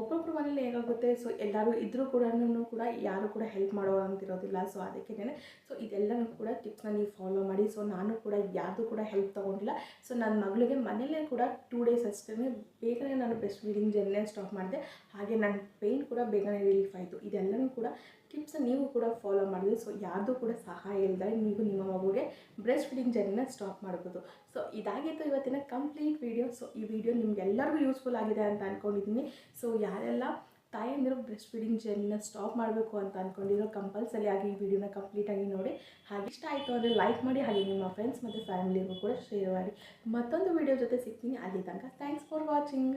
S1: ಒಬ್ಬೊಬ್ಬರು ಮನೇಲಿ ಹೇಗಾಗುತ್ತೆ ಸೊ ಎಲ್ಲರೂ ಇದ್ರೂ ಕೂಡ ಕೂಡ ಯಾರು ಕೂಡ ಹೆಲ್ಪ್ ಮಾಡೋ ಅಂತಿರೋದಿಲ್ಲ. ಸೊ ಅದಕ್ಕೇನೆ ಸೊ ಇದೆಲ್ಲನೂ ಕೂಡ ಟಿಪ್ಸ್ನ ನೀವು ಫಾಲೋ ಮಾಡಿ. ಸೊ ನಾನು ಕೂಡ ಯಾರ್ದು ಕೂಡ ಹೆಲ್ಪ್ ತೊಗೊಂಡಿಲ್ಲ. ಸೊ ನನ್ನ ಮಗಳಿಗೆ ಮನೇಲೇ ಕೂಡ ಟೂ ಡೇಸ್ ಅಷ್ಟೇ ಬೇಗನೆ ನಾನು ಬ್ರೆಸ್ಟ್ ಫೀಡಿಂಗ್ ಜರ್ನಿನ ಸ್ಟಾಪ್ ಮಾಡಿದೆ. ಹಾಗೆ ನನ್ನ ಪೇಯ್ನ್ ಕೂಡ ಬೇಗನೆ ರಿಲೀಫ್ ಆಯಿತು. ಇದೆಲ್ಲನೂ ಕೂಡ ಟಿಪ್ಸ್ ನೀವು ಕೂಡ ಫಾಲೋ ಮಾಡಿದ್ರಿ ಸೊ ಯಾರ್ದು ಕೂಡ ಸಹಾಯ ಇಲ್ಲದೆ ನೀವು ನಿಮ್ಮ ಮಗುಗೆ ಬ್ರೆಸ್ಟ್ ಫೀಡಿಂಗ್ ಜರ್ನಿನ ಸ್ಟಾಪ್ ಮಾಡ್ಬೋದು. ಸೊ ಇದಾಗಿತ್ತು ಇವತ್ತಿನ ಕಂಪ್ಲೀಟ್ ವಿಡಿಯೋ ಸೊ ಈ ವಿಡಿಯೋ ನಿಮ್ಗೆಲ್ಲರಿಗೂ ಯೂಸ್ಫುಲ್ ಆಗಿದೆ ಅಂತ ಅಂದ್ಕೊಂಡಿದ್ದೀನಿ ಸೊ ಯಾರೆಲ್ಲ ತಾಯಂದಿರು ಬ್ರೆಸ್ಟ್ ಫೀಡಿಂಗ್ ಜರ್ನಿನ ಸ್ಟಾಪ್ ಮಾಡಬೇಕು ಅಂತ ಅಂದ್ಕೊಂಡಿರೋ ಕಂಪಲ್ಸರಿ ಆಗಿ ಈ ವಿಡಿಯೋನ ಕಂಪ್ಲೀಟಾಗಿ ನೋಡಿ. ಹಾಗೆ ಇಷ್ಟ ಆಯಿತು ಅಂದರೆ ಲೈಕ್ ಮಾಡಿ, ಹಾಗೆ ನಿಮ್ಮ ಫ್ರೆಂಡ್ಸ್ ಮತ್ತು ಫ್ಯಾಮಿಲಿಗೂ ಕೂಡ ಶೇರ್ ಮಾಡಿ. ಮತ್ತೊಂದು ವಿಡಿಯೋ ಜೊತೆ ಸಿಗ್ತೀನಿ. ಅಲ್ಲಿ ತನಕ ಥ್ಯಾಂಕ್ಸ್ ಫಾರ್ ವಾಚಿಂಗ್